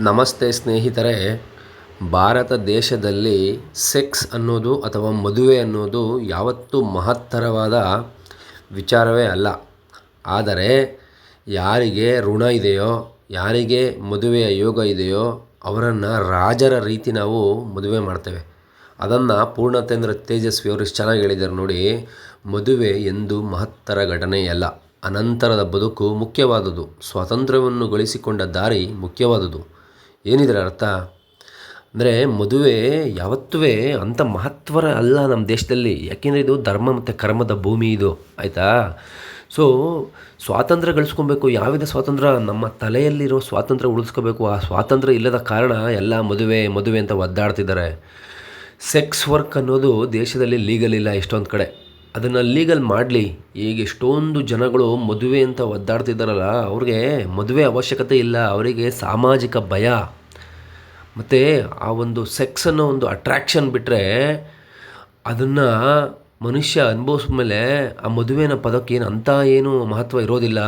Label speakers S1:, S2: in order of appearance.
S1: ನಮಸ್ತೆ ಸ್ನೇಹಿತರೆ, ಭಾರತ ದೇಶದಲ್ಲಿ ಸೆಕ್ಸ್ ಅನ್ನೋದು ಅಥವಾ ಮದುವೆ ಅನ್ನೋದು ಯಾವತ್ತೂ ಮಹತ್ತರವಾದ ವಿಚಾರವೇ ಅಲ್ಲ. ಆದರೆ ಯಾರಿಗೆ ಋಣ ಇದೆಯೋ, ಯಾರಿಗೆ ಮದುವೆಯ ಯೋಗ ಇದೆಯೋ, ಅವರನ್ನು ರಾಜರ ರೀತಿ ನಾವು ಮದುವೆ ಮಾಡ್ತೇವೆ. ಅದನ್ನು ಪೂರ್ಣಚಂದ್ರ ತೇಜಸ್ವಿ ಅವರು ಎಷ್ಟು ಚೆನ್ನಾಗಿ ಹೇಳಿದ್ದಾರೆ ನೋಡಿ, ಮದುವೆ ಎಂದು ಮಹತ್ತರ ಘಟನೆಯಲ್ಲ. ಅನಂತರದ ಬದುಕು ಮುಖ್ಯವಾದುದು. ಸ್ವಾತಂತ್ರ್ಯವನ್ನು ಗಳಿಸಿಕೊಂಡ ದಾರಿ ಮುಖ್ಯವಾದುದು. ಏನಿದರ ಅರ್ಥ? ಅಂದರೆ ಮದುವೆ ಯಾವತ್ತೂ ಅಂಥ ಮಹತ್ವರ ಅಲ್ಲ ನಮ್ಮ ದೇಶದಲ್ಲಿ. ಯಾಕೆಂದರೆ ಇದು ಧರ್ಮ ಮತ್ತು ಕರ್ಮದ ಭೂಮಿ ಇದು. ಆಯಿತಾ? ಸೊ ಸ್ವಾತಂತ್ರ್ಯ ಗಳಿಸ್ಕೊಬೇಕು. ಯಾವಿದ ಸ್ವಾತಂತ್ರ್ಯ? ನಮ್ಮ ತಲೆಯಲ್ಲಿರೋ ಸ್ವಾತಂತ್ರ್ಯ ಉಳಿಸ್ಕೋಬೇಕು. ಆ ಸ್ವಾತಂತ್ರ್ಯ ಇಲ್ಲದ ಕಾರಣ ಎಲ್ಲ ಮದುವೆ ಮದುವೆ ಅಂತ ಒದ್ದಾಡ್ತಿದ್ದಾರೆ. ಸೆಕ್ಸ್ ವರ್ಕ್ ಅನ್ನೋದು ದೇಶದಲ್ಲಿ ಲೀಗಲ್ ಇಲ್ಲ ಎಷ್ಟೊಂದು ಕಡೆ. ಅದನ್ನು ಲೀಗಲ್ ಮಾಡಲಿ. ಈಗ ಎಷ್ಟೊಂದು ಜನಗಳು ಮದುವೆ ಅಂತ ಒದ್ದಾಡ್ತಿದ್ದಾರಲ್ಲ, ಅವ್ರಿಗೆ ಮದುವೆ ಅವಶ್ಯಕತೆ ಇಲ್ಲ. ಅವರಿಗೆ ಸಾಮಾಜಿಕ ಭಯ. ಮತ್ತು ಆ ಒಂದು ಸೆಕ್ಸ್ ಅನ್ನೋ ಒಂದು ಅಟ್ರ್ಯಾಕ್ಷನ್ ಬಿಟ್ಟರೆ ಅದನ್ನು ಮನುಷ್ಯ ಅನುಭವಿಸ್ಮೇಲೆ ಆ ಮದುವೆನ ಪದಕ್ಕೆ ಏನು ಅಂಥ ಏನು ಮಹತ್ವ ಇರೋದಿಲ್ಲ.